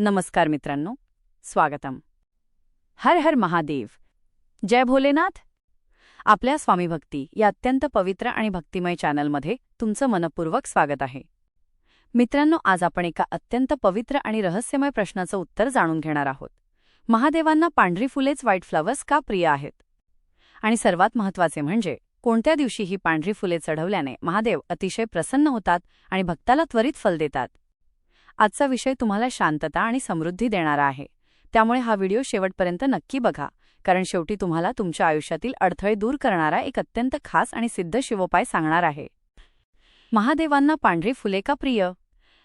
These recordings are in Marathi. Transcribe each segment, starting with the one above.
नमस्कार मित्रांनो स्वागतम. हर हर महादेव. जय भोलेनाथ. आपल्या स्वामीभक्ती या अत्यंत पवित्र आणि भक्तिमय चॅनलमध्ये तुमचं मनपूर्वक स्वागत आहे. मित्रांनो आज आपण एका अत्यंत पवित्र आणि रहस्यमय प्रश्नाचं उत्तर जाणून घेणार आहोत. महादेवांना पांढरी फुलेच व्हाईट फ्लॉवर्स का प्रिय आहेत? आणि सर्वात महत्त्वाचे म्हणजे कोणत्या दिवशी ही पांढरी फुले चढवल्याने महादेव अतिशय प्रसन्न होतात आणि भक्ताला त्वरित फल देतात? आजचा विषय तुम्हाला शांतता आणि समृद्धी देणारा आहे. त्यामुळे हा व्हिडिओ शेवटपर्यंत नक्की बघा. कारण शेवटी तुम्हाला तुमच्या आयुष्यातील अडथळे दूर करणारा एक अत्यंत खास आणि सिद्ध शिवोपाय सांगणार आहे. महादेवांना पांढरी फुले का प्रिय?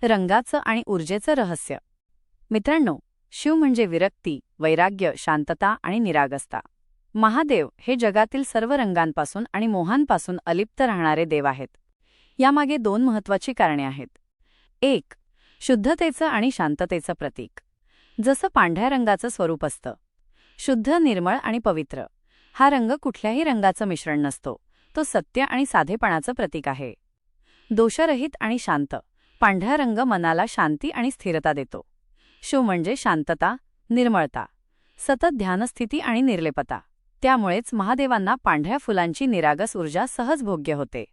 रंगाचं आणि ऊर्जेचं रहस्य. मित्रांनो शिव म्हणजे विरक्ती वैराग्य शांतता आणि निरागस्ता. महादेव हे जगातील सर्व रंगांपासून आणि मोहांपासून अलिप्त राहणारे देव आहेत. यामागे दोन महत्त्वाची कारणे आहेत. एक शुद्धतेचं आणि शांततेचं प्रतीक. जसं पांढऱ्या रंगाचं स्वरूप असतं. शुद्ध निर्मळ आणि पवित्र. हा रंग कुठल्याही रंगाचं मिश्रण नसतो. तो सत्य आणि साधेपणाचं प्रतीक आहे. दोषरहित आणि शांत. पांढरा रंग मनाला शांती आणि स्थिरता देतो. शिव म्हणजे शांतता निर्मळता. सतत ध्यानस्थिती आणि निर्लेपता. त्यामुळेच महादेवांना पांढऱ्या फुलांची निरागस ऊर्जा सहज भोग्य होते.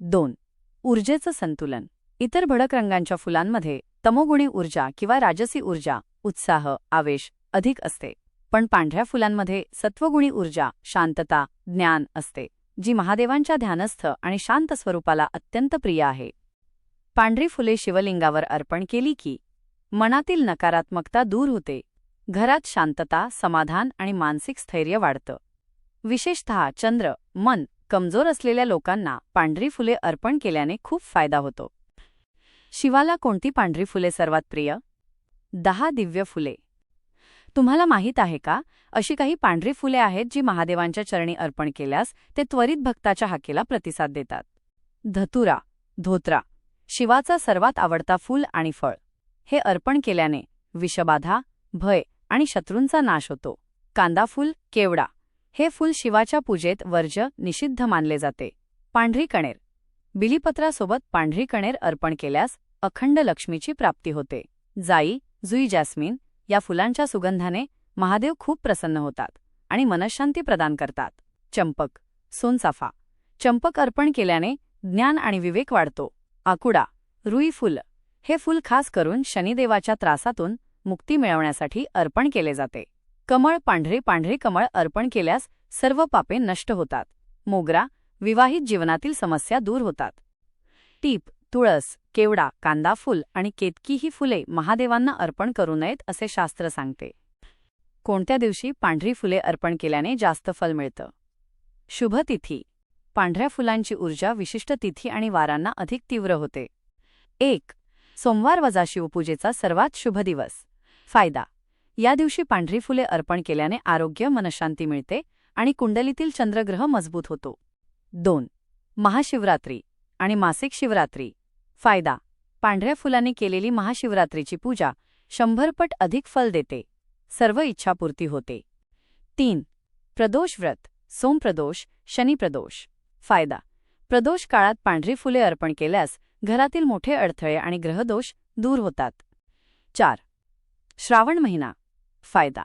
दोन. ऊर्जेचं संतुलन. इतर भडक रंगांच्या फुलांमध्ये तमोगुणी ऊर्जा किंवा राजसी ऊर्जा उत्साह आवेश अधिक असते. पण पांढऱ्या फुलांमध्ये सत्वगुणी ऊर्जा शांतता ज्ञान असते जी महादेवांच्या ध्यानस्थ आणि शांत स्वरूपाला अत्यंत प्रिय आहे. पांढरी फुले शिवलिंगावर अर्पण केली की मनातील नकारात्मकता दूर होते. घरात शांतता समाधान आणि मानसिक स्थैर्य वाढतं. विशेषतः चंद्र मन कमजोर असलेल्या लोकांना पांढरी फुले अर्पण केल्याने खूप फायदा होतो. शिवाला कोणती पांढरी फुले सर्वात प्रिय? दहा दिव्य फुले. तुम्हाला माहीत आहे का? अशी काही पांढरी फुले आहेत जी महादेवांच्या चरणी अर्पण केल्यास ते त्वरित भक्ताच्या हाकेला प्रतिसाद देतात. धतुरा धोत्रा शिवाचा सर्वात आवडता फूल आणि फळ. हे अर्पण केल्याने विषबाधा भय आणि शत्रूंचा नाश होतो. कांदाफूल केवडा. हे फूल शिवाच्या पूजेत वर्ज निषिद्ध मानले जाते. पांढरी कणेर. बिलीपत्रासोबत पांढरी कणेर अर्पण केल्यास अखंड लक्ष्मीची प्राप्ती होते. जाई जुई जॅस्मिन या फुलांच्या सुगंधाने महादेव खूप प्रसन्न होतात आणि मनशांती प्रदान करतात. चंपक सोनसाफा. चंपक अर्पण केल्याने ज्ञान आणि विवेक वाढतो. आकुडा रुई फुल. हे फूल खास करून शनिदेवाच्या त्रासातून मुक्ती मिळवण्यासाठी अर्पण केले जाते. कमळ पांढरे पांढरे कमळ अर्पण केल्यास सर्व पापे नष्ट होतात. मोगरा विवाहित जीवनातील समस्या दूर होतात. टीप तुळस केवडा कांदा फुल आणि केतकी ही फुले महादेवांना अर्पण करू नयेत असे शास्त्र सांगते. कोणत्या दिवशी पांढरी फुले अर्पण केल्याने जास्त फल मिळतं? शुभ तिथी. पांढऱ्या फुलांची ऊर्जा विशिष्ट तिथी आणि वारांना अधिक तीव्र होते. एक सोमवार वजा शिवपूजेचा सर्वात शुभ दिवस. फायदा. या दिवशी पांढरी फुले अर्पण केल्याने आरोग्य मनशांती मिळते आणि कुंडलीतील चंद्रग्रह मजबूत होतो. दोन. महाशिवरात्री आणि मासिक शिवरात्री. फायदा. पांढऱ्या फुलांनी केलेली महाशिवरात्रीची पूजा शंभरपट अधिक फल देते. सर्व इच्छापूर्ती होते. तीन. प्रदोष व्रत. सोमप्रदोष शनिप्रदोष फायदा. प्रदोष काळात पांढरी फुले अर्पण केल्यास घरातील मोठे अडथळे आणि ग्रहदोष दूर होतात. चार. श्रावण महिना. फायदा.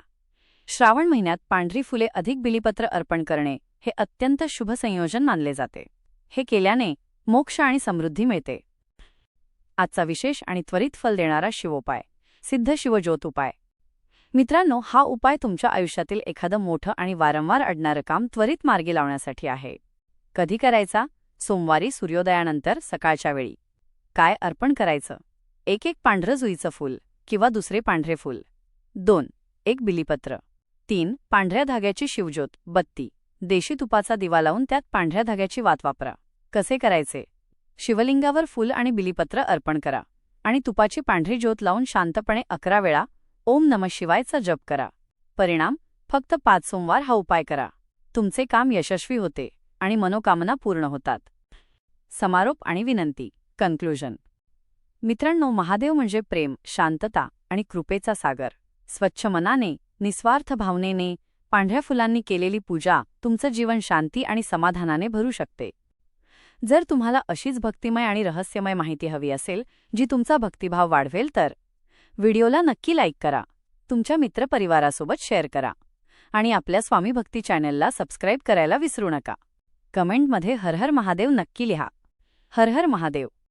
श्रावण महिन्यात पांढरी फुले अधिक बिलीपत्र अर्पण करणे हे अत्यंत शुभ संयोजन मानले जाते. हे केल्याने मोक्ष आणि समृद्धी मिळते. आजचा विशेष आणि त्वरित फल देणारा शिवोपाय सिद्ध शिवज्योत उपाय. मित्रांनो हा उपाय तुमच्या आयुष्यातील एखादं मोठं आणि वारंवार अडणारं काम त्वरित मार्गी लावण्यासाठी आहे. कधी करायचा? सोमवारी सूर्योदयानंतर सकाळच्या वेळी. काय अर्पण करायचं? एक एक पांढरं जुईचं फूल किंवा दुसरे पांढरे फूल. दोन एक बिलीपत्र. तीन पांढऱ्या धाग्याची शिवज्योत बत्ती. देशी तुपाचा दिवा लावून त्यात पांढऱ्या धाग्याची वात वापरा. कसे करायचे? शिवलिंगावर फूल आणि बिलीपत्र अर्पण करा आणि तुपाची पांढरी ज्योत लावून शांतपणे अकरा वेळा ओम नम शिवायचा जप करा. परिणाम फक्त पाच सोमवार हा उपाय करा. तुमचे काम यशस्वी होते आणि मनोकामना पूर्ण होतात. समारोप आणि विनंती. कन्क्लुजन. मित्रांनो महादेव म्हणजे प्रेम शांतता आणि कृपेचा सागर. स्वच्छ मनाने निस्वार्थ भावनेने पांढऱ्या फुलांनी केलेली पूजा तुमचं जीवन शांती आणि समाधानाने भरू शकते. जर तुम्हाला अशीच भक्तिमय आणि रहस्यमय माहिती हवी असेल जी तुमचा भक्तिभाव वाढवेल तर व्हिडिओला नक्की लाईक करा तुमच्या मित्रपरिवारासोबत शेअर करा आणि आपल्या स्वामी भक्ती चॅनेलला सबस्क्राईब करायला विसरू नका. कमेंटमध्ये हर हर महादेव नक्की लिहा. हर हर महादेव.